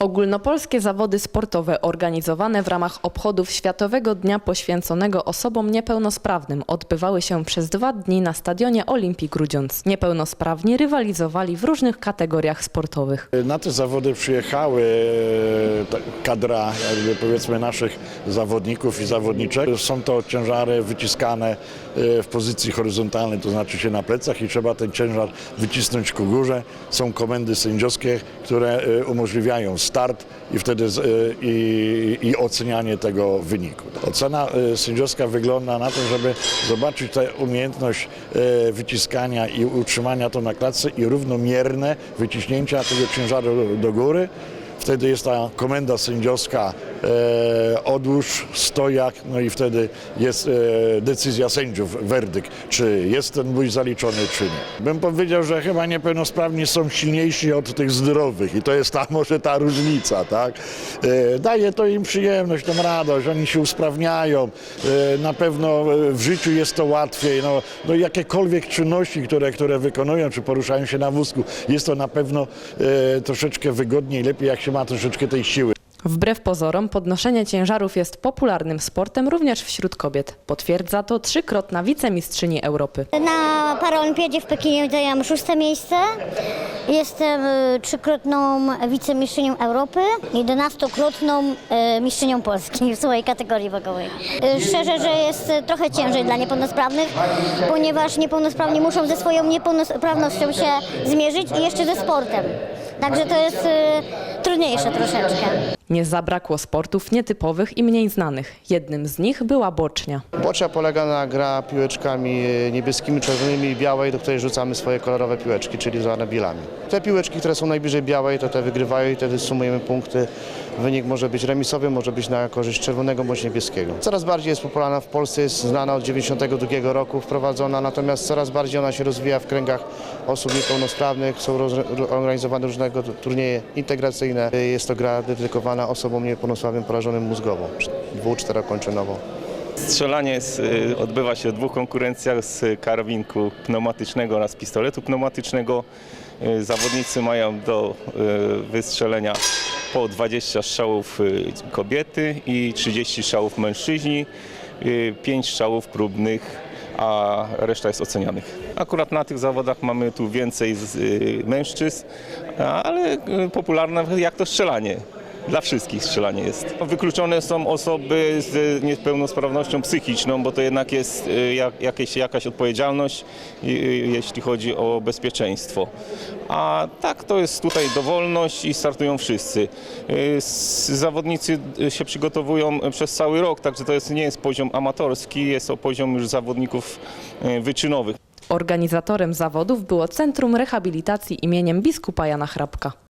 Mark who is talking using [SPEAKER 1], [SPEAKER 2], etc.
[SPEAKER 1] Ogólnopolskie zawody sportowe organizowane w ramach obchodów Światowego Dnia poświęconego osobom niepełnosprawnym odbywały się przez dwa dni na stadionie Olimpii Grudziądz. Niepełnosprawni rywalizowali w różnych kategoriach sportowych.
[SPEAKER 2] Na te zawody przyjechały e, kadra jakby powiedzmy naszych zawodników i zawodniczek. Są to ciężary wyciskane e, w pozycji horyzontalnej, to znaczy się na plecach i trzeba ten ciężar wycisnąć ku górze. Są komendy sędziowskie, które e, umożliwiają start i wtedy e, i, i ocenianie tego wyniku. Ocena e, sędziowska wygląda na to, żeby zobaczyć tę umiejętność e, wyciskania i utrzymania to na klatce i równomierne wyciśnięcia tego ciężaru do góry. Wtedy jest ta komenda sędziowska e, odłóż, stojak, no i wtedy jest e, decyzja sędziów, werdykt, czy jest ten bój zaliczony, czy nie. Bym powiedział, że chyba niepełnosprawni są silniejsi od tych zdrowych i to jest ta, może ta różnica, tak? E, daje to im przyjemność, tą radość, oni się usprawniają, e, na pewno e, w życiu jest to łatwiej, no, no jakiekolwiek czynności, które, które wykonują, czy poruszają się na wózku, jest to na pewno e, troszeczkę wygodniej, lepiej jak się ma troszeczkę tej siły.
[SPEAKER 1] Wbrew pozorom podnoszenie ciężarów jest popularnym sportem również wśród kobiet. Potwierdza to trzykrotna wicemistrzyni Europy.
[SPEAKER 3] Na Paraolimpiadzie w Pekinie zajęłam szóste miejsce. Jestem y, trzykrotną wicemistrzynią Europy, jedenastokrotną y, mistrzynią Polski w swojej kategorii wagowej. Y, Szczerze, że jest y, trochę ciężej dla niepełnosprawnych, ponieważ niepełnosprawni muszą ze swoją niepełnosprawnością się zmierzyć i jeszcze ze sportem. Także to jest y, trudniejsze troszeczkę.
[SPEAKER 1] Nie zabrakło sportów nietypowych i mniej znanych. Jednym z nich była bocznia.
[SPEAKER 4] Bocznia polega na gra piłeczkami e, niebieskimi, czerwonymi i białej, do której rzucamy swoje kolorowe piłeczki, czyli zwane bilami. Te piłeczki, które są najbliżej białej, to te wygrywają i wtedy sumujemy punkty. Wynik może być remisowy, może być na korzyść czerwonego bądź niebieskiego. Coraz bardziej jest popularna w Polsce, jest znana od 92 roku wprowadzona, natomiast coraz bardziej ona się rozwija w kręgach osób niepełnosprawnych. Są organizowane różnego turnieje integracyjne. Jest to gra dedykowana osobom niepełnosprawnym porażonym mózgowo, dwu-, czterokończynową.
[SPEAKER 5] Strzelanie jest, y, odbywa się w dwóch konkurencjach z karabinku pneumatycznego oraz pistoletu pneumatycznego. Y, Zawodnicy mają do y, wystrzelenia po 20 strzałów kobiety i 30 strzałów mężczyźni, 5 strzałów próbnych, a reszta jest ocenianych. Akurat na tych zawodach mamy tu więcej z, mężczyzn, ale popularne jak to strzelanie. Dla wszystkich strzelanie jest. Wykluczone są osoby z niepełnosprawnością psychiczną, bo to jednak jest y, jak, jakieś, jakaś odpowiedzialność, y, y, jeśli chodzi o bezpieczeństwo. A tak to jest tutaj dowolność i startują wszyscy. Zawodnicy się przygotowują przez cały rok, także to jest, nie jest poziom amatorski, jest to poziom już zawodników wyczynowych.
[SPEAKER 1] Organizatorem zawodów było Centrum Rehabilitacji imieniem biskupa Jana Hrabka.